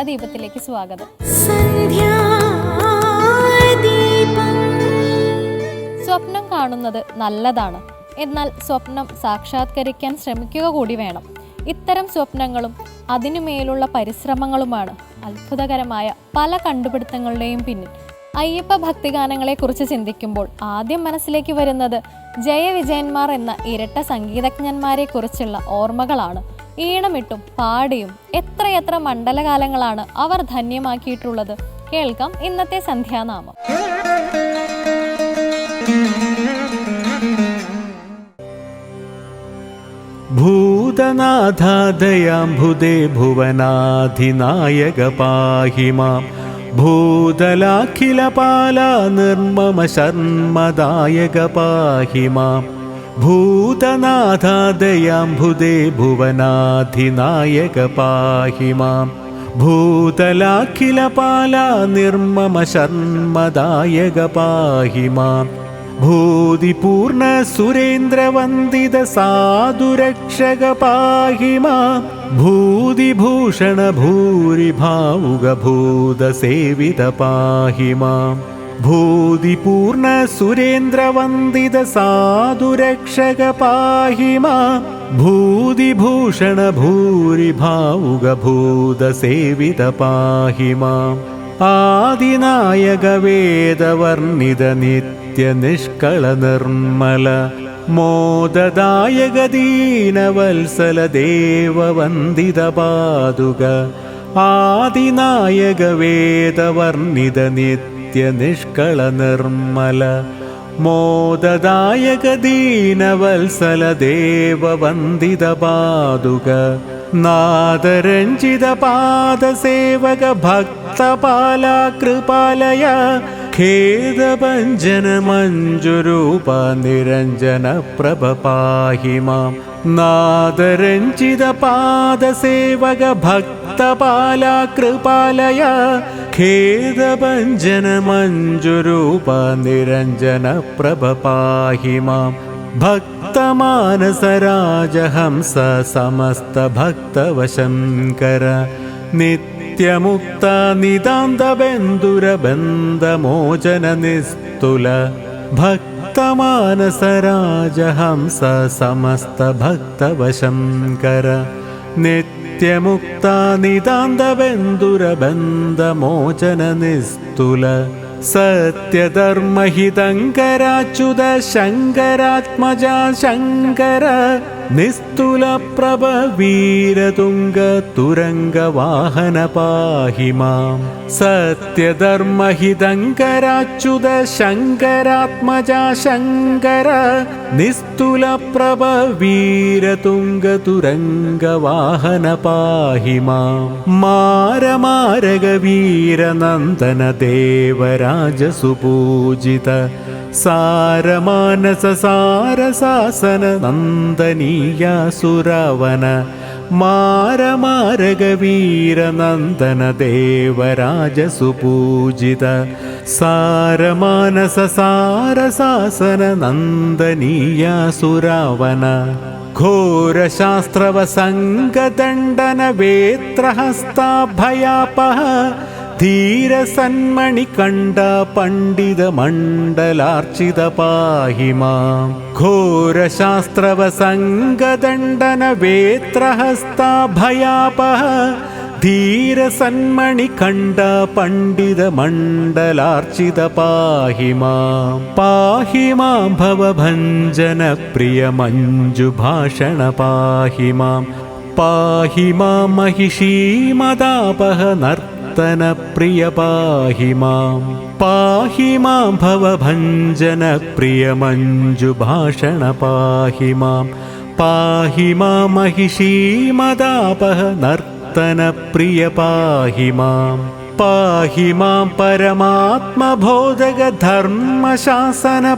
സന്ധ്യാദീപത്തിലേക്ക് സ്വാഗതം. സ്വപ്നം കാണുന്നത് നല്ലതാണ്. എന്നാൽ സ്വപ്നം സാക്ഷാത്കരിക്കാൻ ശ്രമിക്കുക കൂടി വേണം. ഇത്തരം സ്വപ്നങ്ങളും അതിനുമേലുള്ള പരിശ്രമങ്ങളുമാണ് അത്ഭുതകരമായ പല കണ്ടുപിടുത്തങ്ങളുടെയും പിന്നിൽ. അയ്യപ്പ ഭക്തിഗാനങ്ങളെക്കുറിച്ച് ചിന്തിക്കുമ്പോൾ ആദ്യം മനസ്സിലേക്ക് വരുന്നത് ജയവിജയന്മാർ എന്ന ഇരട്ട സംഗീതജ്ഞന്മാരെ കുറിച്ചുള്ള ഓർമ്മകളാണ്. ഈണമിട്ടും പാടിയും എത്രയെത്ര മണ്ഡലകാലങ്ങളാണ് അവർ ധന്യമാക്കിയിട്ടുള്ളത്? കേൾക്കാം ഇന്നത്തെ സന്ധ്യാനാമം. ഭൂതനാഥാദയാംഭുദേ ഭുവനാധിനായക പാഹി മാം. ഭൂതലാഖിലപാല നിർമ്മമ ശർമ്മദായക പാഹി മാം. ഭൂതനാഥാദയാംബുദേ ഭുവനാധിനായക പാഹി മാം. ഭൂതലാഖിലപാല നിർമ്മമ ശർമ്മദായക പാഹി മാം. ഭൂതിപൂർണ സുരേന്ദ്രവന്ദിത സാധുരക്ഷക പാഹി മാം. ഭൂതിഭൂഷണ ഭൂരിഭാവുക ഭൂതസേവിത പാഹി മാം. ഭൂതിപൂർണ സുരേന്ദ്രവന്ദിത സാധുരക്ഷക പാഹി മാം ഭൂതിഭൂഷണ ഭൂരിഭാവുക ഭൂതസേവിത പാഹി മാം ആദിനായക വേദവർണിത നിത്യനിഷ്കള നിർമ്മല മോദദായക ദീനവത്സല ദേവവന്ദിത പാതുക. ആദിനായക വേദവർണിത നിത്യനിഷ്കള നിർമ്മല മോദദായക ദീനവത്സല ദേവവന്ദിത പാതുക നാദരഞ്ജിത പാദസേവക ഭക്തപാല കൃപാലയ ഖേദഭഞ്ജന മഞ്ജുരൂപ നിരഞ്ജന പ്രഭ പാഹി മാം നാദരഞ്ജിത പാദസേവക ഭക്തപാല കൃപാലയ ഖേദഭഞ്ജന മഞ്ജുരൂപ നിരഞ്ജന പ്രഭ പാഹി മാം ഭക്തമാനസരാജഹംസ സമസ്ത ഭക്തവശങ്കര നിത്യമുക്ത നിതാന്തബന്ധുരബന്ധമോചന നിസ്തുല ഭക്തമാനസരാജഹംസ സമസ്ത ഭക്തവശങ്കര നിത്യമുക്ത നിതാന്തബന്ധുരബന്ധമോചന നിസ്തുല സത്യധർമ്മഹിതങ്കരാച്യുത ശങ്കരാത്മജ ശങ്കര നിസ്തുല പ്രഭ വീരതുംഗ തുരംഗ വാഹന പാഹി മാം സത്യധർമ്മഹിതങ്കരാച്യുത ശങ്കരാത്മജ ശങ്കര നിസ്തുല പ്രഭ വീരതുംഗ തുരംഗ വാഹന മാം മാരമാരക വീരനന്ദന ദേവരാജസുപൂജിത സാരമാനസ സാരസാസന നന്ദനീയ सुरवन मार मारगवीर नन्दन देवराज सुपूजित सार मानसारशासन नन्दनीया सुरावन घोरशास्त्रव सङ्गदण्डन वेत्र हस्ताभयापः ധീര ധീരസന്മണി കണ്ട പണ്ഡിത മണ്ഡലാർച്ചിത പാഹിമാം. ഭയാപഹ ധീര ധീരസന്മണി കണ്ട പണ്ഡിത മണ്ഡലാർച്ചിത പാഹിമാ. പാഹിമാം ഭവഭഞ്ജന പ്രിയ മഞ്ജുഭാഷണ പാഹിമാം. പാഹിമാം മഹിഷീമതാപഹ നർത്ത നർത്തന പ്രിയ പാഹി മാം പാഹി മാം ഭവഭഞ്ജന പ്രിയ മഞ്ജു ഭാഷണ പാഹി മാം പാഹി മാം മഹിഷീമതാപഹ നർത്തന പ്രിയ പാഹി മാം പാഹി മാം പരമാത്മബോധക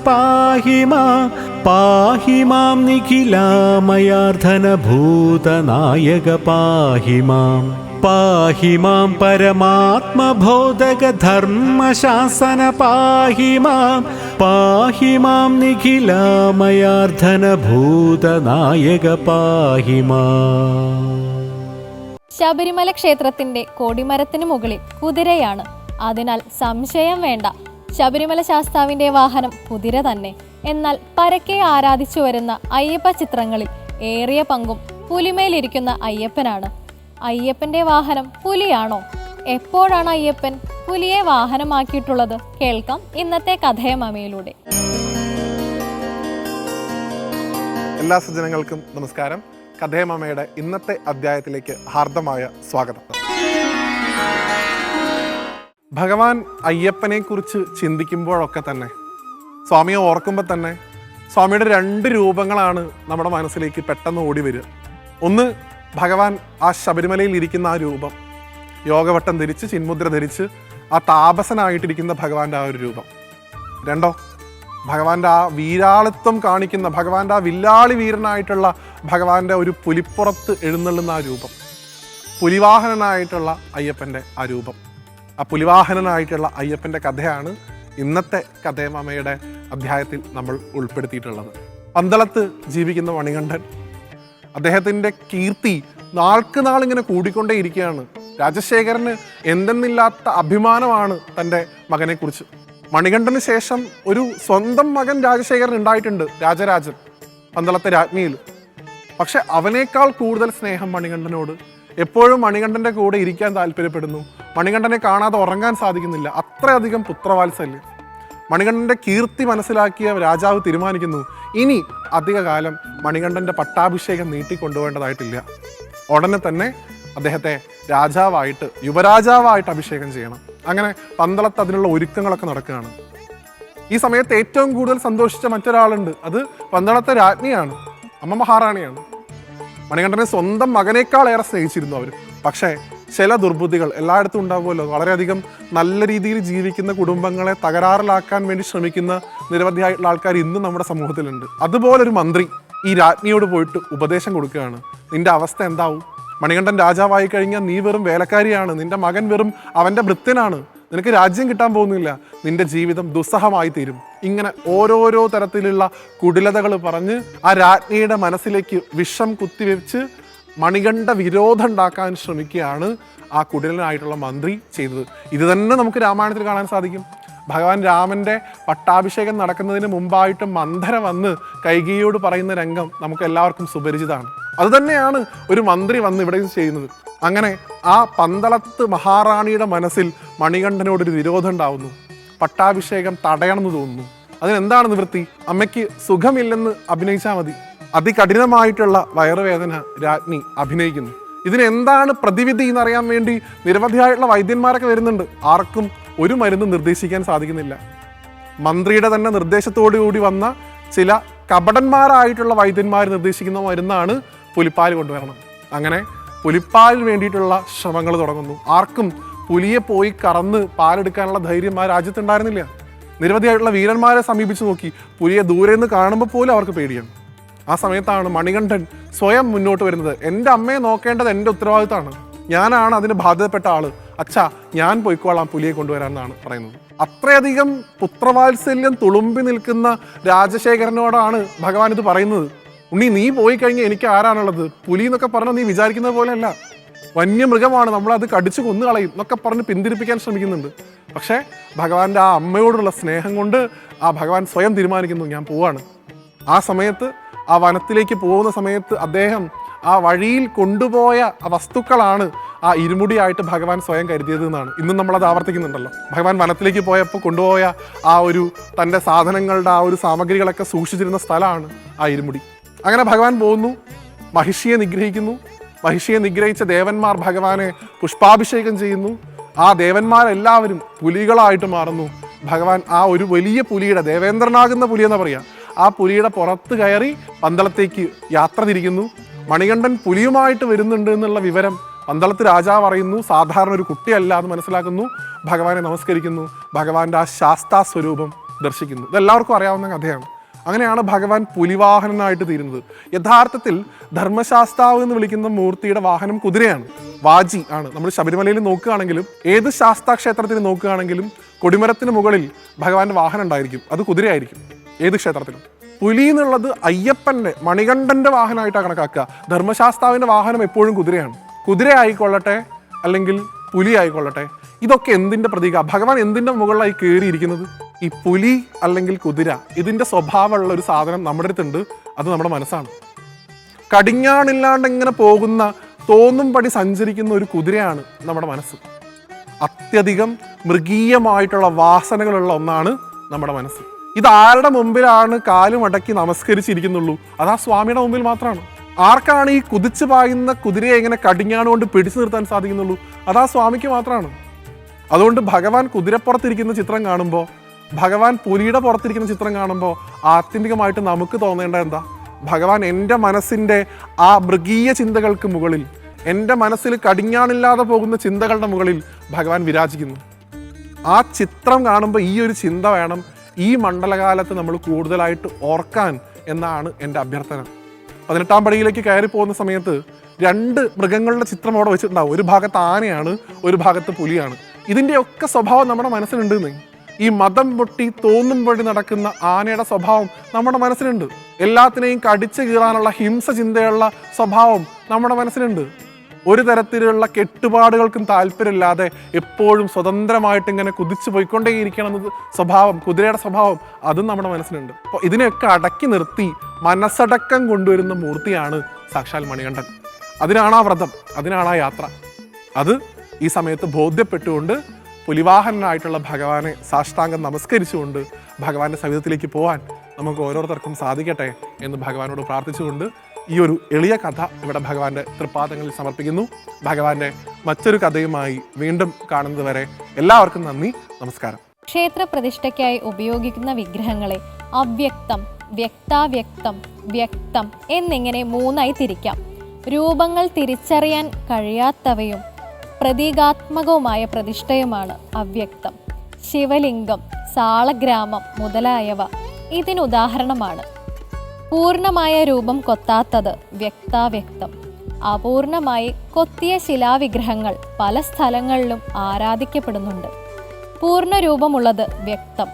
പാഹി മാം പാഹി മാം നിഖിലാമയാർദ്ധനഭൂതനായക പാഹി മാം പാഹി മാം പരമാത്മബോധകധർമ്മശാസന പാഹി മാം. പാഹി മാം നിഖിലാമയാർദ്ധനഭൂതനായക പാഹി മാം. ശബരിമല ക്ഷേത്രത്തിന്റെ കോടിമരത്തിന് മുകളിൽ കുതിരയാണ്. അതിനാൽ സംശയം വേണ്ട. ശബരിമല ശാസ്താവിന്റെ വാഹനം കുതിര തന്നെ. എന്നാൽ പരക്കെ ആരാധിച്ചു വരുന്ന അയ്യപ്പ ചിത്രങ്ങളിൽ ഏറിയ പങ്കും പുലിമേലിരിക്കുന്ന അയ്യപ്പനാണ്. അയ്യപ്പന്റെ വാഹനം പുലിയാണോ? എപ്പോഴാണ് അയ്യപ്പൻ പുലിയെ വാഹനമാക്കിയിട്ടുള്ളത്? കേൾക്കാം ഇന്നത്തെ കഥയമമയിലൂടെ എല്ലാ സജ്ജനങ്ങൾക്കും നമസ്കാരം. കഥേമമ്മയുടെ ഇന്നത്തെ അധ്യായത്തിലേക്ക് ഹാർദമായ സ്വാഗതം. ഭഗവാൻ അയ്യപ്പനെ കുറിച്ച് ചിന്തിക്കുമ്പോഴൊക്കെ തന്നെ സ്വാമിയെ ഓർക്കുമ്പോൾ തന്നെ സ്വാമിയുടെ രണ്ട് രൂപങ്ങളാണ് നമ്മുടെ മനസ്സിലേക്ക് പെട്ടെന്ന് ഓടി വരിക. ഒന്ന് ഭഗവാൻ ആ ശബരിമലയിൽ ഇരിക്കുന്ന ആ രൂപം. യോഗവട്ടം ധരിച്ച് ചിന്മുദ്ര ധരിച്ച് ആ താപസനായിട്ടിരിക്കുന്ന ഭഗവാന്റെ ആ ഒരു രൂപം. രണ്ടോ? ഭഗവാന്റെ ആ വീരാളിത്വം കാണിക്കുന്ന ഭഗവാന്റെ ആ വില്ലാളി വീരനായിട്ടുള്ള ഭഗവാന്റെ ഒരു പുലിപ്പുറത്ത് എഴുന്നള്ളുന്ന ആ രൂപം. പുലിവാഹനനായിട്ടുള്ള അയ്യപ്പന്റെ ആ രൂപം. ആ പുലിവാഹനനായിട്ടുള്ള അയ്യപ്പന്റെ കഥയാണ് ഇന്നത്തെ കഥേമാമയുടെ അധ്യായത്തിൽ നമ്മൾ ഉൾപ്പെടുത്തിയിട്ടുള്ളത്. പന്തളത്ത് ജീവിക്കുന്ന മണികണ്ഠൻ അദ്ദേഹത്തിന്റെ കീർത്തി നാൾക്ക് നാൾ ഇങ്ങനെ കൂടിക്കൊണ്ടേ ഇരിക്കുകയാണ് രാജശേഖരന് എന്തെന്നില്ലാത്ത അഭിമാനമാണ് തന്റെ മകനെക്കുറിച്ച്. മണികണ്ഠന് ശേഷം ഒരു സ്വന്തം മകൻ രാജശേഖരൻ ഉണ്ടായിട്ടുണ്ട് രാജരാജൻ പന്തളത്തെ രാജ്ഞിയിൽ. പക്ഷെ അവനേക്കാൾ കൂടുതൽ സ്നേഹം മണികണ്ഠനോട്. എപ്പോഴും മണികണ്ഠന്റെ കൂടെ ഇരിക്കാൻ താല്പര്യപ്പെടുന്നു. മണികണ്ഠനെ കാണാതെ ഉറങ്ങാൻ സാധിക്കുന്നില്ല. അത്രയധികം പുത്രവാത്സല്യം. മണികണ്ഠന്റെ കീർത്തി മനസ്സിലാക്കിയ രാജാവ് തീരുമാനിക്കുന്നു. ഇനി അധികകാലം മണികണ്ഠന്റെ പട്ടാഭിഷേകം നീട്ടിക്കൊണ്ടുപോകേണ്ടതായിട്ടില്ല. ഉടനെ തന്നെ അദ്ദേഹത്തെ രാജാവായിട്ട് യുവരാജാവായിട്ട് അഭിഷേകം ചെയ്യണം. അങ്ങനെ പന്തളത്ത് അതിനുള്ള ഒരുക്കങ്ങളൊക്കെ നടക്കുകയാണ്. ഈ സമയത്ത് ഏറ്റവും കൂടുതൽ സന്തോഷിച്ച മറ്റൊരാളുണ്ട്. അത് പന്തളത്തെ രാജ്ഞിയാണ്. അമ്മ മഹാറാണിയാണ്. മണികണ്ഠനെ സ്വന്തം മകനേക്കാൾ ഏറെ സ്നേഹിച്ചിരുന്നു അവർ പക്ഷേ ചില ദുർബുദ്ധികൾ എല്ലായിടത്തും ഉണ്ടാവുമല്ലോ. വളരെയധികം നല്ല രീതിയിൽ ജീവിക്കുന്ന കുടുംബങ്ങളെ തകരാറിലാക്കാൻ വേണ്ടി ശ്രമിക്കുന്ന നിരവധിയായിട്ടുള്ള ആൾക്കാർ ഇന്നും നമ്മുടെ സമൂഹത്തിലുണ്ട്. അതുപോലൊരു മന്ത്രി ഈ രാജ്ഞിയോട് പോയിട്ട് ഉപദേശം കൊടുക്കുകയാണ്. നിന്റെ അവസ്ഥ എന്താവും? മണികണ്ഠൻ രാജാവായി കഴിഞ്ഞാൽ നീ വെറും വേലക്കാരിയാണ്. നിന്റെ മകൻ വെറും അവന്റെ ഭൃത്യനാണ്. നിനക്ക് രാജ്യം കിട്ടാൻ പോകുന്നില്ല. നിന്റെ ജീവിതം ദുസ്സഹമായി തീരും. ഇങ്ങനെ ഓരോരോ തരത്തിലുള്ള കുടിലതകൾ പറഞ്ഞ് ആ രാജ്ഞിയുടെ മനസ്സിലേക്ക് വിഷം കുത്തിവെച്ച് മണികണ്ഠ വിരോധം ഉണ്ടാക്കാൻ ശ്രമിക്കുകയാണ് ആ കുടിലനായിട്ടുള്ള മന്ത്രി ചെയ്തത്. ഇത് തന്നെ നമുക്ക് രാമായണത്തിൽ കാണാൻ സാധിക്കും. ഭഗവാൻ രാമന്റെ പട്ടാഭിഷേകം നടക്കുന്നതിന് മുമ്പായിട്ട് മന്ധര വന്ന് കൈകിയോട് പറയുന്ന രംഗം നമുക്ക് എല്ലാവർക്കും സുപരിചിതമാണ്. അതുതന്നെയാണ് ഒരു മന്ത്രി വന്ന് ഇവിടെ ചെയ്യുന്നത്. അങ്ങനെ ആ പന്തളത്ത് മഹാറാണിയുടെ മനസ്സിൽ മണികണ്ഠനോടൊരു വിരോധം ഉണ്ടാവുന്നു. പട്ടാഭിഷേകം തടയണമെന്ന് തോന്നുന്നു. അതിനെന്താണ് നിവൃത്തി? അമ്മയ്ക്ക് സുഖമില്ലെന്ന് അഭിനയിച്ചാൽ മതി. അതികഠിനമായിട്ടുള്ള വയറുവേദന രാജ്ഞി അഭിനയിക്കുന്നു. ഇതിനെന്താണ് പ്രതിവിധി എന്നറിയാൻ വേണ്ടി നിരവധിയായിട്ടുള്ള വൈദ്യന്മാരൊക്കെ വരുന്നുണ്ട്. ആർക്കും ഒരു മരുന്ന് നിർദ്ദേശിക്കാൻ സാധിക്കുന്നില്ല. മന്ത്രിയുടെ തന്നെ നിർദ്ദേശത്തോടു കൂടി വന്ന ചില കപടന്മാരായിട്ടുള്ള വൈദ്യന്മാർ നിർദ്ദേശിക്കുന്ന മരുന്നാണ് പുലിപ്പാൽ കൊണ്ടുവരണം അങ്ങനെ പുലിപ്പാലിന് വേണ്ടിയിട്ടുള്ള ശ്രമങ്ങൾ തുടങ്ങുന്നു. ആർക്കും പുലിയെ പോയി കറന്ന് പാലെടുക്കാനുള്ള ധൈര്യം ആ രാജ്യത്തുണ്ടായിരുന്നില്ല. നിരവധിയായിട്ടുള്ള വീരന്മാരെ സമീപിച്ചു നോക്കി. പുലിയെ ദൂരെ നിന്ന് കാണുമ്പോൾ പോലും അവർക്ക് പേടിയാണ്. ആ സമയത്താണ് മണികണ്ഠൻ സ്വയം മുന്നോട്ട് വരുന്നത്. എന്റെ അമ്മയെ നോക്കേണ്ടത് എന്റെ ഉത്തരവാദിത്തമാണ് ഞാനാണ് അതിന് ബാധ്യതപ്പെട്ട ആൾ. അച്ഛാ ഞാൻ പോയിക്കോളാം പുലിയെ കൊണ്ടുവരാമെന്നാണ് പറയുന്നത്. അത്രയധികം പുത്രവാത്സല്യം തുളുമ്പി നിൽക്കുന്ന രാജശേഖരനോടാണ് ഭഗവാൻ ഇത് പറയുന്നത്. ഉണ്ണി നീ പോയി കഴിഞ്ഞാൽ എനിക്ക് ആരാണുള്ളത്? പുലി എന്നൊക്കെ പറഞ്ഞാൽ നീ വിചാരിക്കുന്നത് പോലെയല്ല. വന്യമൃഗമാണ് നമ്മളത് കടിച്ചു കൊന്നു കളയും എന്നൊക്കെ പറഞ്ഞ് പിന്തിരിപ്പിക്കാൻ ശ്രമിക്കുന്നുണ്ട്. പക്ഷേ ഭഗവാന്റെ ആ അമ്മയോടുള്ള സ്നേഹം കൊണ്ട് ആ ഭഗവാൻ സ്വയം തീരുമാനിക്കുന്നു ഞാൻ പോവാണ്. ആ സമയത്ത് ആ വനത്തിലേക്ക് പോകുന്ന സമയത്ത് അദ്ദേഹം ആ വഴിയിൽ കൊണ്ടുപോയ വസ്തുക്കളാണ് ആ ഇരുമുടിയായിട്ട് ഭഗവാൻ സ്വയം കരുതിയത് എന്നാണ്. ഇന്നും നമ്മളത് ആവർത്തിക്കുന്നുണ്ടല്ലോ. ഭഗവാൻ വനത്തിലേക്ക് പോയപ്പോൾ കൊണ്ടുപോയ ആ ഒരു തന്റെ സാധനങ്ങളുടെ ആ ഒരു സാമഗ്രികളൊക്കെ സൂക്ഷിച്ചിരുന്ന സ്ഥലമാണ് ആ ഇരുമുടി. അങ്ങനെ ഭഗവാൻ പോകുന്നു മഹിഷിയെ നിഗ്രഹിക്കുന്നു. മഹിഷിയെ നിഗ്രഹിച്ച ദേവന്മാർ ഭഗവാനെ പുഷ്പാഭിഷേകം ചെയ്യുന്നു. ആ ദേവന്മാരെല്ലാവരും പുലികളായിട്ട് മാറുന്നു. ഭഗവാൻ ആ ഒരു വലിയ പുലിയുടെ ദേവേന്ദ്രനാകുന്ന പുലിയെന്നാ പറയുക പറയാം ആ പുലിയുടെ പുറത്ത് കയറി പന്തളത്തേക്ക് യാത്ര തിരിക്കുന്നു. മണികണ്ഠൻ പുലിയുമായിട്ട് വരുന്നുണ്ട് എന്നുള്ള വിവരം പന്തളത്ത് രാജാവ് അറിയുന്നു. സാധാരണ ഒരു കുട്ടിയല്ല എന്ന് മനസ്സിലാക്കുന്നു. ഭഗവാനെ നമസ്കരിക്കുന്നു. ഭഗവാന്റെ ആ ശാസ്താ സ്വരൂപം ദർശിക്കുന്നു. ഇതെല്ലാവർക്കും അറിയാവുന്ന കഥയാണ്. അങ്ങനെയാണ് ഭഗവാൻ പുലിവാഹനനായിട്ട് തീരുന്നത്. യഥാർത്ഥത്തിൽ ധർമ്മശാസ്താവ് എന്ന് വിളിക്കുന്ന മൂർത്തിയുടെ വാഹനം കുതിരയാണ്. വാജി ആണ്. നമ്മൾ ശബരിമലയിൽ നോക്കുകയാണെങ്കിലും ഏത് ശാസ്താ ക്ഷേത്രത്തിൽ നോക്കുകയാണെങ്കിലും കൊടിമരത്തിന് മുകളിൽ ഭഗവാന്റെ വാഹനം ഉണ്ടായിരിക്കും. അത് കുതിരയായിരിക്കും. ഏത് ക്ഷേത്രത്തിലും. പുലി എന്നുള്ളത് അയ്യപ്പന്റെ മണികണ്ഠന്റെ വാഹനമായിട്ടാണ് കണക്കാക്കുക. ധർമ്മശാസ്താവിന്റെ വാഹനം എപ്പോഴും കുതിരയാണ്. കുതിര ആയിക്കൊള്ളട്ടെ അല്ലെങ്കിൽ പുലി ആയിക്കൊള്ളട്ടെ ഇതൊക്കെ എന്തിന്റെ പ്രതീക? ഭഗവാൻ എന്തിന്റെ മുകളിലായി കയറിയിരിക്കുന്നത് ഈ പുലി അല്ലെങ്കിൽ കുതിര ഇതിന്റെ സ്വഭാവമുള്ള ഒരു സാധനം നമ്മുടെ അടുത്തുണ്ട്. അത് നമ്മുടെ മനസ്സാണ്. കടിഞ്ഞാണില്ലാണ്ട് ഇങ്ങനെ പോകുന്ന തോന്നും പടി സഞ്ചരിക്കുന്ന ഒരു കുതിരയാണ് നമ്മുടെ മനസ്സ്. അത്യധികം മൃഗീയമായിട്ടുള്ള വാസനകളുള്ള ഒന്നാണ് നമ്മുടെ മനസ്സ്. ഇത് ആരുടെ മുമ്പിലാണ് കാൽ മടക്കി നമസ്കരിച്ചിരിക്കുന്നുള്ളൂ? അത് ആ സ്വാമിയുടെ മുമ്പിൽ മാത്രമാണ് ആർക്കാണ് ഈ കുതിച്ചു പായുന്ന കുതിരയെ ഇങ്ങനെ കടിഞ്ഞാണുകൊണ്ട് പിടിച്ചു നിർത്താൻ സാധിക്കുന്നുള്ളൂ? അത് ആ സ്വാമിക്ക് മാത്രമാണ് അതുകൊണ്ട് ഭഗവാൻ കുതിരപ്പുറത്തിരിക്കുന്ന ചിത്രം കാണുമ്പോൾ ഭഗവാൻ പുലിയുടെ പുറത്തിരിക്കുന്ന ചിത്രം കാണുമ്പോൾ ആത്യന്തികമായിട്ട് നമുക്ക് തോന്നേണ്ട എന്താ? ഭഗവാൻ എന്റെ മനസ്സിന്റെ ആ മൃഗീയ ചിന്തകൾക്ക് മുകളിൽ എന്റെ മനസ്സിൽ കടിഞ്ഞാണില്ലാതെ പോകുന്ന ചിന്തകളുടെ മുകളിൽ ഭഗവാൻ വിരാജിക്കുന്നു. ആ ചിത്രം കാണുമ്പോൾ ഈ ഒരു ചിന്ത വേണം. ഈ മണ്ഡലകാലത്ത് നമ്മൾ കൂടുതലായിട്ട് ഓർക്കാൻ എന്നാണ് എന്റെ അഭ്യർത്ഥന. പതിനെട്ടാം പടിയിലേക്ക് കയറി പോകുന്ന സമയത്ത് രണ്ട് മൃഗങ്ങളുടെ ചിത്രം അവിടെ വെച്ചിട്ടുണ്ടാവും. ഒരു ഭാഗത്ത് ആനയാണ് ഒരു ഭാഗത്ത് പുലിയാണ്. ഇതിന്റെയൊക്കെ സ്വഭാവം നമ്മുടെ മനസ്സിലുണ്ട് ഈ മതം പൊട്ടി തോന്നും വഴി നടക്കുന്ന ആനയുടെ സ്വഭാവം നമ്മുടെ മനസ്സിലുണ്ട്. എല്ലാത്തിനെയും കടിച്ചു കീറാനുള്ള ഹിംസ ചിന്തയുള്ള സ്വഭാവം നമ്മുടെ മനസ്സിലുണ്ട്. ഒരു തരത്തിലുള്ള കെട്ടുപാടുകൾക്കും താല്പര്യമില്ലാതെ എപ്പോഴും സ്വതന്ത്രമായിട്ട് ഇങ്ങനെ കുതിച്ചു പോയിക്കൊണ്ടേയിരിക്കണം എന്നത് സ്വഭാവം കുതിരയുടെ സ്വഭാവം അതും നമ്മുടെ മനസ്സിലുണ്ട്. അപ്പോൾ ഇതിനെയൊക്കെ അടക്കി നിർത്തി മനസ്സടക്കം കൊണ്ടുവരുന്ന മൂർത്തിയാണ് സാക്ഷാൽ മണികണ്ഠൻ. അതിനാണ് ആ വ്രതം അതിനാണ് ആ യാത്ര. അത് ഈ സമയത്ത് ബോധ്യപ്പെട്ടുകൊണ്ട് പുലിവാഹനായിട്ടുള്ള ഭഗവാനെ സാഷ്ടാംഗം നമസ്കരിച്ചുകൊണ്ട് ഭഗവാന്റെ സവിധത്തിലേക്ക് പോകാൻ നമുക്ക് ഓരോരുത്തർക്കും സാധിക്കട്ടെ എന്ന് ഭഗവാനോട് പ്രാർത്ഥിച്ചുകൊണ്ട് ഈ ഒരു എളിയ കഥ ഇവിടെ ഭഗവാന്റെ തൃപ്പാദങ്ങളിൽ സമർപ്പിക്കുന്നു. ഭഗവാന്റെ മറ്റൊരു കഥയുമായി വീണ്ടും കാണുന്നത് വരെ എല്ലാവർക്കും നന്ദി. നമസ്കാരം. ക്ഷേത്ര പ്രതിഷ്ഠയ്ക്കായി ഉപയോഗിക്കുന്ന വിഗ്രഹങ്ങളെ അവ്യക്തം വ്യക്താവ്യക്തം വ്യക്തം എന്നിങ്ങനെ മൂന്നായി തിരിക്കാം. രൂപങ്ങൾ തിരിച്ചറിയാൻ കഴിയാത്തവയും പ്രതീകാത്മകവുമായ പ്രതിഷ്ഠയുമാണ് അവ്യക്തം. ശിവലിംഗം സാളഗ്രാമം മുതലായവ ഇതിനുദാഹരണമാണ് പൂർണമായ രൂപം കൊത്താത്തത് വ്യക്താവ്യക്തം. അപൂർണമായി കൊത്തിയ ശിലാവിഗ്രഹങ്ങൾ പല സ്ഥലങ്ങളിലും ആരാധിക്കപ്പെടുന്നുണ്ട്. പൂർണ രൂപമുള്ളത് വ്യക്തം.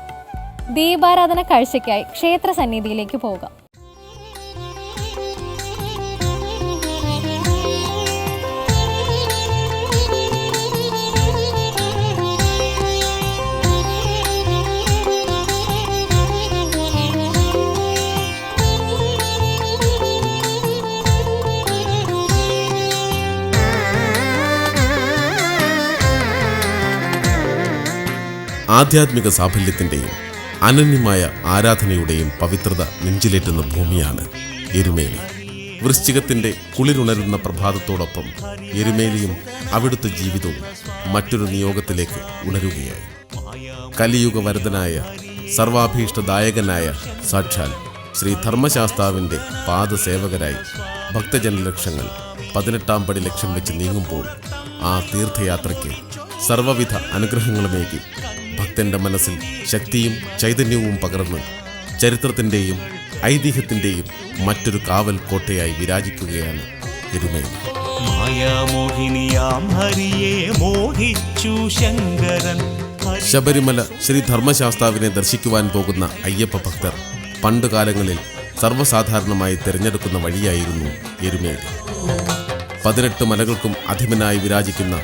ദീപാരാധന കാഴ്ചയ്ക്കായി ക്ഷേത്ര സന്നിധിയിലേക്ക് പോകാം. ആധ്യാത്മിക സാഫല്യത്തിന്റെയും അനന്യമായ ആരാധനയുടെയും പവിത്രത നെഞ്ചിലേറ്റുന്ന ഭൂമിയാണ് എരുമേലി. വൃശ്ചികത്തിന്റെ കുളിരുണരുന്ന പ്രഭാതത്തോടൊപ്പം എരുമേലിയും അവിടുത്തെ ജീവിതവും മറ്റൊരു നിയോഗത്തിലേക്ക് ഉണരുകയായി. കലിയുഗ വരദനായ സർവാഭീഷ്ടദായകനായ സാക്ഷാൽ ശ്രീ ധർമ്മശാസ്താവിന്റെ പാദസേവകരായി ഭക്തജനലക്ഷങ്ങൾ പതിനെട്ടാം പടി ലക്ഷ്യം വെച്ച് നീങ്ങുമ്പോൾ ആ തീർത്ഥയാത്രയ്ക്ക് സർവവിധ അനുഗ്രഹങ്ങളുമേകി ഭക്തന്റെ മനസ്സിൽ ശക്തിയും ചൈതന്യവും പകർന്ന് ചരിത്രത്തിന്റെയും ഐതിഹ്യത്തിന്റെയും മറ്റൊരു കാവൽ കോട്ടയായി വിരാജിക്കുകയാണ് തിരുമേനി. മായാമോഹിനിയാം ഹരിയെ മോഹിച്ചു ശങ്കരൻ. ശബരിമല ശ്രീ ധർമ്മശാസ്താവിനെ ദർശിക്കുവാൻ പോകുന്ന അയ്യപ്പ ഭക്തർ പണ്ടുകാലങ്ങളിൽ സർവസാധാരണമായി തിരഞ്ഞെടുക്കുന്ന വഴിയായിരുന്നു എരുമേലി. പതിനെട്ട് മലകൾക്കും അധിമനായി വിരാജിക്കുന്ന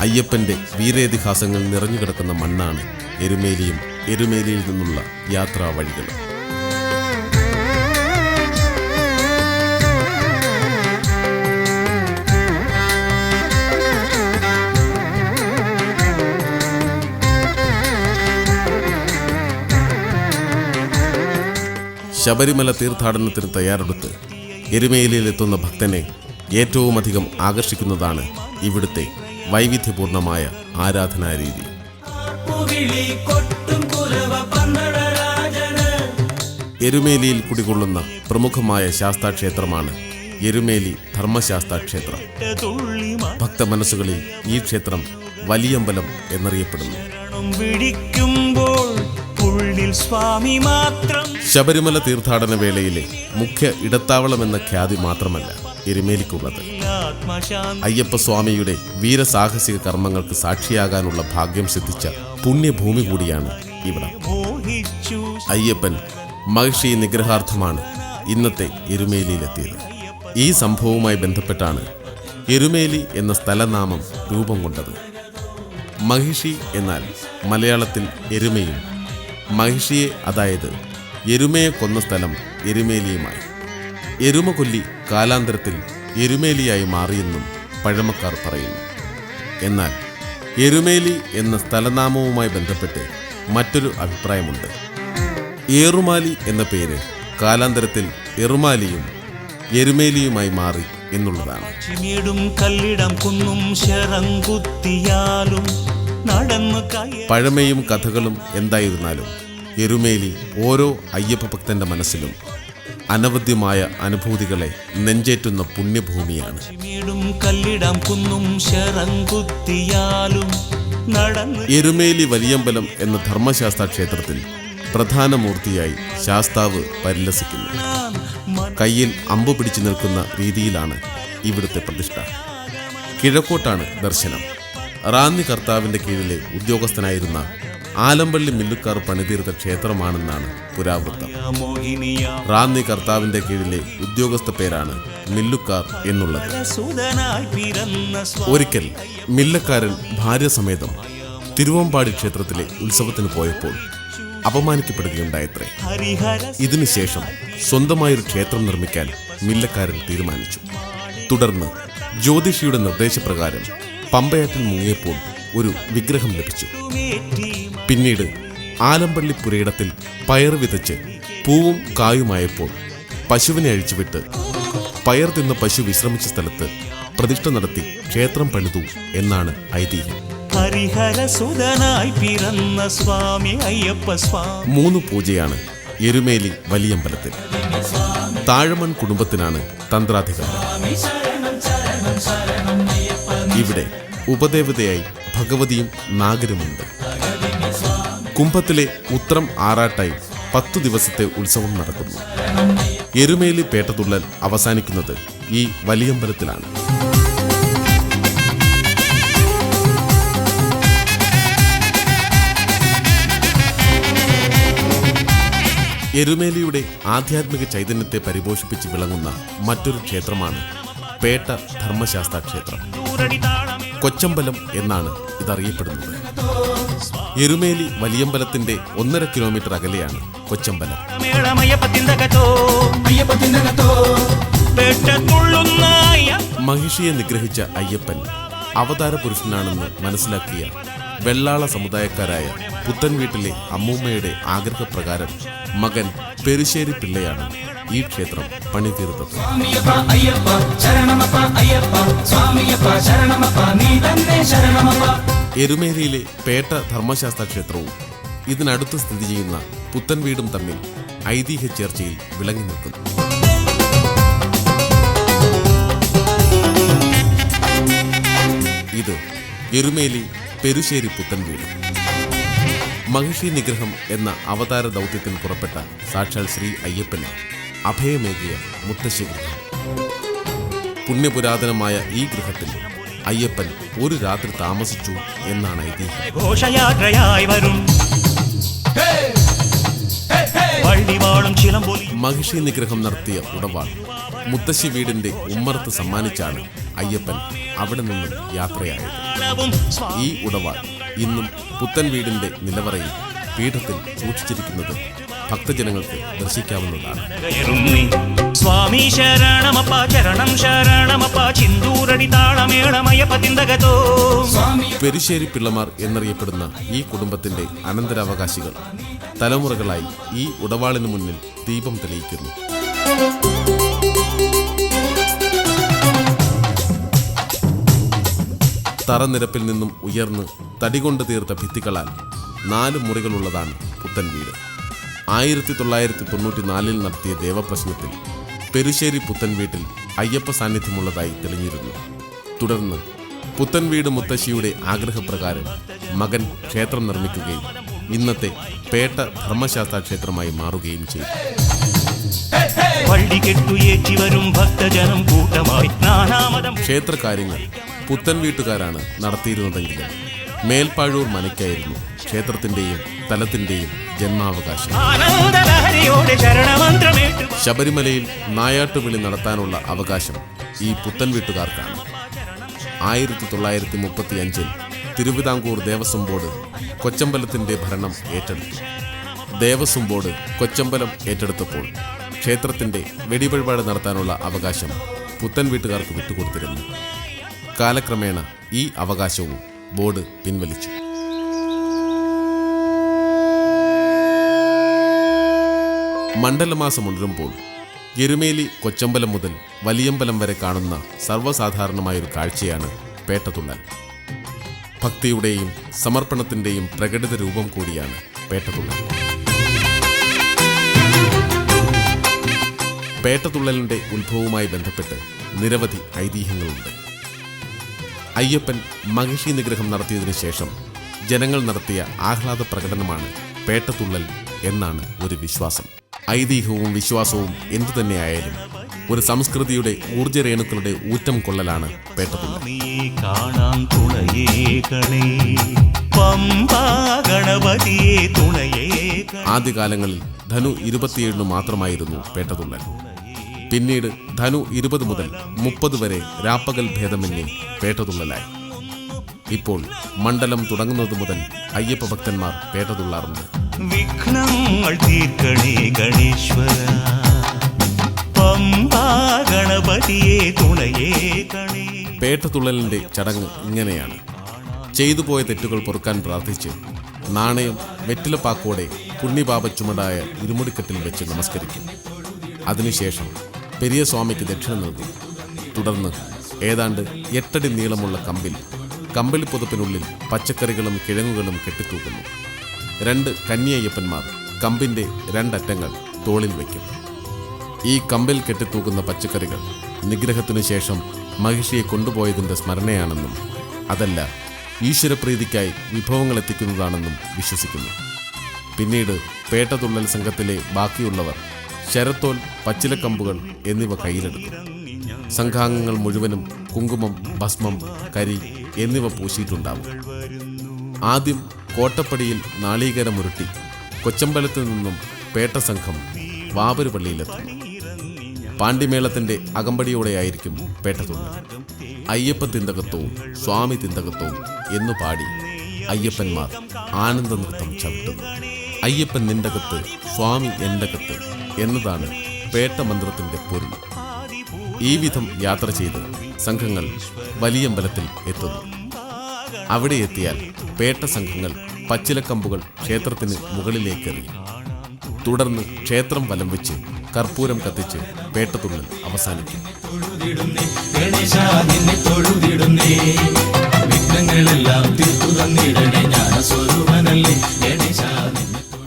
അയ്യപ്പന്റെ വീരേതിഹാസങ്ങൾ നിറഞ്ഞുകിടക്കുന്ന മണ്ണാണ് എരുമേലിയും എരുമേലിയിൽ നിന്നുള്ള യാത്രാ വഴികളും ശബരിമല തീർത്ഥാടനത്തിന് തയ്യാറെടുത്ത് എരുമേലിയിലെത്തുന്ന ഭക്തനെ ഏറ്റവുമധികം ആകർഷിക്കുന്നതാണ് ഇവിടുത്തെ വൈവിധ്യപൂർണമായ ആരാധനാരീതി. കൊട്ടും പന്നടരാജന് എരുമേലിയിൽ കുടികൊള്ളുന്ന പ്രമുഖമായ ശാസ്താക്ഷേത്രമാണ് എരുമേലി ധർമ്മശാസ്ത്ര ക്ഷേത്രം മനസ്സുകളിൽ ഭക്തമനസ്സുകളിൽ ഈ ക്ഷേത്രം വലിയമ്പലം എന്നറിയപ്പെടുന്നു. മരണം സ്വാമി മാത്രം. ശബരിമല തീർത്ഥാടന വേളയിലെ മുഖ്യ ഇടത്താവളമെന്ന ഖ്യാതി മാത്രമല്ല എരുമേലിക്കുള്ളത്. അയ്യപ്പസ്വാമിയുടെ വീരസാഹസിക കർമ്മങ്ങൾക്ക് സാക്ഷിയാകാനുള്ള ഭാഗ്യം സിദ്ധിച്ച പുണ്യഭൂമി കൂടിയാണ് ഇവിടം. അയ്യപ്പൻ മഹിഷി നിഗ്രഹാർത്ഥമാണ് ഇന്നത്തെ എരുമേലിയിലെത്തിയത്. ഈ സംഭവവുമായി ബന്ധപ്പെട്ടാണ് എരുമേലി എന്ന സ്ഥലനാമം രൂപം കൊണ്ടത്. മഹിഷി എന്നാൽ മലയാളത്തിൽ എരുമയും. മഹിഷിയെ അതായത് എരുമയെ കൊന്ന സ്ഥലം എരുമേലിയുമായി. എരുമ കൊല്ലി കാലാന്തരത്തിൽ എരുമേലിയായി മാറിയെന്നും പഴമക്കാർ പറയുന്നു. എന്നാൽ എരുമേലി എന്ന സ്ഥലനാമവുമായി ബന്ധപ്പെട്ട് മറ്റൊരു അഭിപ്രായമുണ്ട്. ഏറുമാലി എന്ന പേര് കാലാന്തരത്തിൽ എറുമാലിയും എരുമേലിയുമായി മാറി എന്നുള്ളതാണ്. കല്ലിടം കുന്നും ശരംകുത്തിയാലും പഴമയും കഥകളും എന്തായിരുന്നാലും എരുമേലി ഓരോ അയ്യപ്പ ഭക്തന്റെ മനസ്സിലും അനവധ്യമായ അനുഭൂതികളെ നെഞ്ചേറ്റുന്ന പുണ്യഭൂമിയാണ്. ചിമിടും കല്ലിടം കുന്നും എരുമേലി വലിയമ്പലം എന്ന ധർമ്മശാസ്ത്ര ക്ഷേത്രത്തിൽ പ്രധാന മൂർത്തിയായി ശാസ്താവ് പരിലസിക്കുന്നു. കയ്യിൽ അമ്പ് പിടിച്ചു നിൽക്കുന്ന രീതിയിലാണ് ഇവിടുത്തെ പ്രതിഷ്ഠ. കിഴക്കോട്ടാണ് ദർശനം. റാന്നി കർത്താവിന്റെ കീഴിലെ ഉദ്യോഗസ്ഥനായിരുന്ന ആലമ്പള്ളി മില്ലുക്കാർ പണിതീർത്ത ക്ഷേത്രമാണെന്നാണ് പുരാവൃത്തം. റാന്നി കർത്താവിന്റെ കീഴിലെ ഉദ്യോഗസ്ഥ പേരാണ് മില്ലുക്കാർ എന്നുള്ളത്. ഒരിക്കൽ മില്ലക്കാരൻ ഭാര്യ സമേതം തിരുവമ്പാടി ക്ഷേത്രത്തിലെ ഉത്സവത്തിന് പോയപ്പോൾ അപമാനിക്കപ്പെടുകയുണ്ടായത്രേ. ഇതിനുശേഷം സ്വന്തമായൊരു ക്ഷേത്രം നിർമ്മിക്കാൻ മില്ലക്കാരൻ തീരുമാനിച്ചു. തുടർന്ന് ജ്യോതിഷിയുടെ നിർദ്ദേശപ്രകാരം പമ്പയാറ്റിൽ മുങ്ങിയപ്പോൾ ഒരു വിഗ്രഹം ലഭിച്ചു. പിന്നീട് ആലമ്പള്ളി പുരയിടത്തിൽ പയർ വിതച്ച് പൂവും കായുമായപ്പോൾ പശുവിനെ അഴിച്ചുവിട്ട് പയർ തിന്ന് പശു വിശ്രമിച്ച സ്ഥലത്ത് പ്രതിഷ്ഠ നടത്തി ക്ഷേത്രം പണിതു എന്നാണ് ഐതിഹ്യം. ഹരിഹര സുതനായി പിറന്ന സ്വാമി അയ്യപ്പ സ്വാമി. മൂന്ന് പൂജയാണ് എരുമേലി വലിയമ്പലത്തിൽ. താഴമൺ കുടുംബത്തിനാണ് തന്ത്രാധികാരം. ഇവിടെ ഉപദേവതയായി ഭഗവതിയും നാഗരുമുണ്ട്. കുംഭത്തിലെ ഉത്രം ആറാട്ടായി പത്തു ദിവസത്തെ ഉത്സവം നടക്കുന്നു. എരുമേലി പേട്ടതുള്ളൽ അവസാനിക്കുന്നത് ഈ വലിയമ്പലത്തിലാണ്. എരുമേലിയുടെ ആധ്യാത്മിക ചൈതന്യത്തെ പരിപോഷിപ്പിച്ച് വിളങ്ങുന്ന മറ്റൊരു ക്ഷേത്രമാണ് പേട്ട ധർമ്മശാസ്ത്ര ക്ഷേത്രം കൊച്ചമ്പലം എന്നാണ് ഇതറിയപ്പെടുന്നത്. എരുമേലി വലിയമ്പലത്തിന്റെ ഒന്നര കിലോമീറ്റർ അകലെയാണ് കൊച്ചമ്പലം. അയ്യപ്പ മഹിഷിയെ നിഗ്രഹിച്ച അയ്യപ്പൻ അവതാര പുരുഷനാണെന്ന് മനസ്സിലാക്കിയ വെള്ളാള സമുദായക്കാരായ പുത്തൻ വീട്ടിലെ അമ്മൂമ്മയുടെ ആഗ്രഹപ്രകാരം മകൻ പെരുശ്ശേരി പിള്ളയാണ് ഈ ക്ഷേത്രം പണിതീർത്തത്. എരുമേലിയിലെ പേട്ട ധർമ്മശാസ്ത്ര ക്ഷേത്രവും ഇതിനടുത്ത് സ്ഥിതി ചെയ്യുന്ന പുത്തൻ വീടും തമ്മിൽ ഐതിഹ്യ ചേർച്ചയിൽ വിളങ്ങി നിൽക്കുന്നു. ഇത് എരുമേലി പെരുശ്ശേരി പുത്തൻ വീട്. മഹിഷി നിഗ്രഹം എന്ന അവതാര ദൗത്യത്തിന് പുറപ്പെട്ട സാക്ഷാൽ ശ്രീ അയ്യപ്പന് അഭയമേകിയ മുത്തശ്ശി പുണ്യപുരാതനമായ ഈ ഗൃഹത്തിൽ അയ്യപ്പൻ ഒരു രാത്രി താമസിച്ചു എന്നാണ് ഐതിഹ്യം. ഘോഷയാത്രയായി വരും. മഹിഷി നിഗ്രഹം നടത്തിയ ഉടവാൾ മുത്തശ്ശി വീടിന്റെ ഉമ്മറത്ത് സമ്മാനിച്ചാണ് അയ്യപ്പൻ അവിടെ നിന്നും യാത്രയായത്. ഈ ഉടവാൾ ഇന്നും പുത്തൻ വീടിന്റെ നിലവറയിൽ പീഠത്തിൽ സൂക്ഷിച്ചിരിക്കുന്നത് ഭക്തജനങ്ങൾക്ക് ദർശിക്കാവുന്നതാണ്. സ്വാമി ശരണമപ്പ ചരണം ശരണമപ്പ ചിന്തൂരടി താളമേളമയ്യപ്പത്തിന്തകത്തോ പെരിശ്ശേരി പിള്ളമാർ എന്നറിയപ്പെടുന്ന ഈ കുടുംബത്തിന്റെ അനന്തരാവകാശികൾ തലമുറകളായി ഈ ഉടവാളിന് മുന്നിൽ ദീപം തെളിയിക്കുന്നു. തറനിരപ്പിൽ നിന്നും ഉയർന്ന് തടികൊണ്ട് തീർത്ത ഭിത്തികളാൽ നാല് മുറികളുള്ളതാണ് പുത്തൻ വീട്. ആയിരത്തി തൊള്ളായിരത്തി തൊണ്ണൂറ്റി നാലിൽ നടത്തിയ ദേവപ്രശ്നത്തിൽ പെരുശ്ശേരി പുത്തൻ വീട്ടിൽ അയ്യപ്പ സാന്നിധ്യമുള്ളതായി തെളിഞ്ഞിരുന്നു. തുടർന്ന് പുത്തൻ വീട് മുത്തശ്ശിയുടെ ആഗ്രഹപ്രകാരം മകൻ ക്ഷേത്രം നിർമ്മിക്കുകയും ഇന്നത്തെ പേട്ട ധർമ്മശാസ്ത്ര ക്ഷേത്രമായി മാറുകയും ചെയ്തു. വള്ളി കെട്ടുയേറ്റി വരും ഭക്തജനം കൂട്ടമായി. ക്ഷേത്രകാര്യങ്ങൾ പുത്തൻ വീട്ടുകാരാണ് നടത്തിയിരുന്നതെങ്കിലും മേൽപ്പാഴൂർ മനയ്ക്കായിരുന്നു ക്ഷേത്രത്തിന്റെയും തലത്തിന്റെയും ജന്മാവകാശം. ശബരിമലയിൽ നായാട്ടുവിളി നടത്താനുള്ള അവകാശം ഈ പുത്തൻ വീട്ടുകാർക്കാണ്. ആയിരത്തി തൊള്ളായിരത്തി മുപ്പത്തി അഞ്ചിൽ തിരുവിതാംകൂർ ദേവസ്വം ബോർഡ് കൊച്ചമ്പലത്തിന്റെ ഭരണം ഏറ്റെടുത്തു. ദേവസ്വം ബോർഡ് കൊച്ചമ്പലം ഏറ്റെടുത്തപ്പോൾ ക്ഷേത്രത്തിന്റെ വെടിവഴിപാട് നടത്താനുള്ള അവകാശം പുത്തൻ വീട്ടുകാർക്ക് വിട്ടുകൊടുത്തിരുന്നു. കാലക്രമേണ ഈ അവകാശവും ബോർഡ് പിൻവലിച്ചു. മണ്ഡലമാസം ഉണരുമ്പോൾ എരുമേലി കൊച്ചമ്പലം മുതൽ വലിയമ്പലം വരെ കാണുന്ന സർവസാധാരണമായൊരു കാഴ്ചയാണ് പേട്ടതുള്ളൽ ഭക്തിയുടെയും സമർപ്പണത്തിന്റെയും പ്രകടിത രൂപം കൂടിയാണ് പേട്ടതുള്ളൽ പേട്ടതുള്ളലിന്റെ ഉത്ഭവവുമായി ബന്ധപ്പെട്ട് നിരവധി ഐതിഹ്യങ്ങളുണ്ട്. അയ്യപ്പൻ മഹിഷി നിഗ്രഹം നടത്തിയതിനു ശേഷം ജനങ്ങൾ നടത്തിയ ആഹ്ലാദ പ്രകടനമാണ് പേട്ടതുള്ളൽ എന്നാണ് ഒരു വിശ്വാസം. ഐതിഹ്യവും വിശ്വാസവും എന്തു തന്നെയായാലും ഒരു സംസ്കൃതിയുടെ ഊർജരേണുക്കളുടെ ഊറ്റം കൊള്ളലാണ് പേട്ടതുള്ളൽ ആദ്യകാലങ്ങളിൽ ധനു ഇരുപത്തിയേഴിന് മാത്രമായിരുന്നു പേട്ടതുള്ളൽ പിന്നീട് ധനു ഇരുപത് മുതൽ മുപ്പത് വരെ രാപ്പകൽ ഭേദമന്യേ പേട്ടതുള്ളലായി. ഇപ്പോൾ മണ്ഡലം തുടങ്ങുന്നത് മുതൽ അയ്യപ്പ ഭക്തന്മാർ പേട്ടതുള്ളാറുണ്ട്. വിഘ്നങ്ങൾ തീർക്കണേ ഗണേശ്വര. ഗണപതിയെ പേട്ടതുള്ളലിന്റെ ചടങ്ങ് ഇങ്ങനെയാണ്. ചെയ്തു പോയ തെറ്റുകൾ പൊറുക്കാൻ പ്രാർത്ഥിച്ച് നാണയം വെറ്റിലപ്പാക്കോടെ പുണ്യപാപ ചുമടായ ഇരുമുടിക്കെട്ടിൽ വെച്ച് നമസ്കരിക്കും. അതിനുശേഷം പെരിയ സ്വാമിക്ക് ദക്ഷിണ നൽകി. തുടർന്ന് ഏതാണ്ട് എട്ടടി നീളമുള്ള കമ്പിൽ കമ്പിളി പുതപ്പിനുള്ളിൽ പച്ചക്കറികളും കിഴങ്ങുകളും കെട്ടിത്തൂക്കുന്നു. രണ്ട് കന്യയ്യപ്പന്മാർ കമ്പിന്റെ രണ്ടറ്റങ്ങൾ തോളിൽ വയ്ക്കും. ഈ കമ്പിൽ കെട്ടിത്തൂക്കുന്ന പച്ചക്കറികൾ നിഗ്രഹത്തിനു ശേഷം മഹിഷിയെ കൊണ്ടുപോയതിന്റെ സ്മരണയാണെന്നും അതല്ല ഈശ്വരപ്രീതിക്കായി വിഭവങ്ങൾ എത്തിക്കുന്നതാണെന്നും വിശ്വസിക്കുന്നു. പിന്നീട് പേട്ടതുള്ളൽ സംഘത്തിലെ ബാക്കിയുള്ളവർ ശരത്തോൽ പച്ചിലക്കമ്പുകൾ എന്നിവ കയ്യിലെടുത്തു. സംഘാംഗങ്ങൾ മുഴുവനും കുങ്കുമം ഭസ്മം കരി എന്നിവ പൂശിയിട്ടുണ്ടാവും. ആദ്യം കോട്ടപ്പടിയിൽ നാളീകരം ഉരുട്ടി കൊച്ചമ്പലത്തിൽ നിന്നും പേട്ട സംഘം വാപരുപള്ളിയിലെത്തുന്നു പാണ്ടിമേളത്തിന്റെ അകമ്പടിയോടെയായിരിക്കും പേട്ടതുള്ളൽ അയ്യപ്പ തിന്തകത്വവും സ്വാമി തിന്തകത്വവും എന്നു പാടി അയ്യപ്പന്മാർ ആനന്ദ നൃത്തം ചവിട്ടുന്നു. അയ്യപ്പൻ നിന്റകത്ത് സ്വാമി എന്റകത്ത് എന്നതാണ് പേട്ട മന്ത്രത്തിന്റെ പൊരുൾ. ഈ വിധം യാത്ര ചെയ്ത് സംഘങ്ങൾ വലിയമ്പലത്തിൽ എത്തുന്നു. അവിടെ എത്തിയാൽ പേട്ട സംഘങ്ങൾ പച്ചിലക്കമ്പുകൾ ക്ഷേത്രത്തിന് മുകളിലേക്കെറിയും തുടർന്ന് ക്ഷേത്രം വലം വെച്ച് കർപ്പൂരം കത്തിച്ച് പേട്ടത്തുള്ളിൽ അവസാനിക്കും.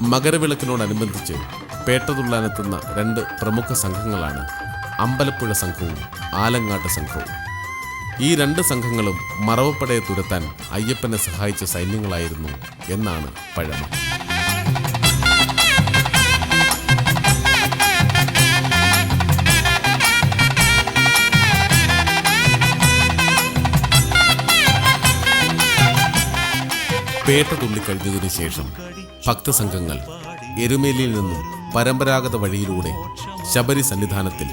മകരവിളക്കിനോടനുബന്ധിച്ച് പേട്ടതുള്ളാനെത്തുന്ന രണ്ട് പ്രമുഖ സംഘങ്ങളാണ് അമ്പലപ്പുഴ സംഘവും ആലങ്ങാട്ട് സംഘവും. ഈ രണ്ട് സംഘങ്ങളും മറവപ്പടയെ തുരത്താൻ അയ്യപ്പനെ സഹായിച്ച സൈന്യങ്ങളായിരുന്നു എന്നാണ് പഴമ. പേട്ട തുള്ളിക്കഴിഞ്ഞതിനു ശേഷം ഭക്തസംഘങ്ങൾ എരുമേലിയിൽ നിന്നും പരമ്പരാഗത വഴിയിലൂടെ ശബരി സന്നിധാനത്തിൽ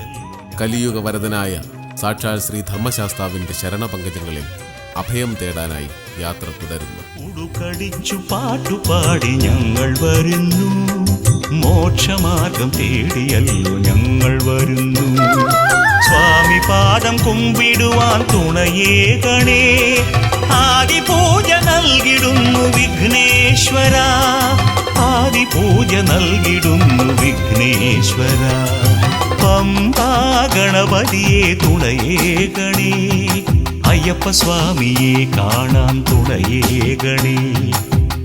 കലിയുഗ വരദനായ സാക്ഷാൽ ശ്രീ ധർമ്മശാസ്താവിന്റെ ശരണപങ്കജങ്ങളിൽ അഭയം തേടാനായി യാത്ര തുടരുന്നു. ഞങ്ങൾ വരുന്നു. മോക്ഷമാർഗം തേടിയല്ലോ ഞങ്ങൾ വരുന്നു. സ്വാമി പാദം കുമ്പിടുവാൻ തുണയേകണേ ആദിപൂജ നൽകിടുന്നു വിഘ്നേശ്വര. ആദിപൂജ നൽകിടുന്നു വിഘ്നേശ്വര. പമ്പാ ഗണപതിയെ തുണയേ ഗണേ. അയ്യപ്പ സ്വാമിയെ കാണാൻ തുണയേ ഗണേ.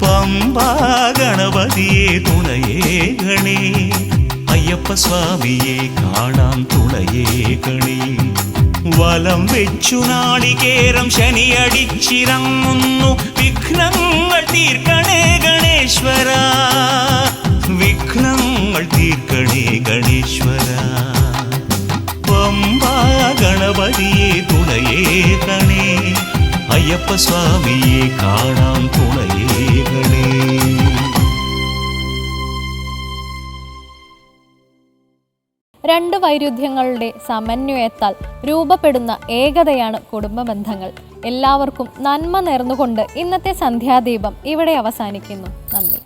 പമ്പാ ഗണപതിയെ തുണയേ ഗണേ. അയ്യപ്പ സ്വാമിയെ കാണാൻ തുണയേ ഗണേ. വലം വെച്ചു നാളികേരം ശനിയടിച്ചിറങ്ങുന്നു. വിഘ്നങ്ങൾ തീർക്കണേ ഗണേശ്വര വിഘ്നങ്ങൾ തീർക്കണേ ഗണേശ്വര പമ്പാ ഗണപതിയെ തുണയേകണേ അയ്യപ്പ സ്വാമിയെ കാണാൻ തുണയേകണേ രണ്ട് വൈരുദ്ധ്യങ്ങളുടെ സമന്വയത്താൽ രൂപപ്പെടുന്ന ഏകതയാണ് കുടുംബ ബന്ധങ്ങൾ എല്ലാവർക്കും നന്മ നേർന്നുകൊണ്ട് ഇന്നത്തെ സന്ധ്യാദീപം ഇവിടെ അവസാനിക്കുന്നു. നന്ദി.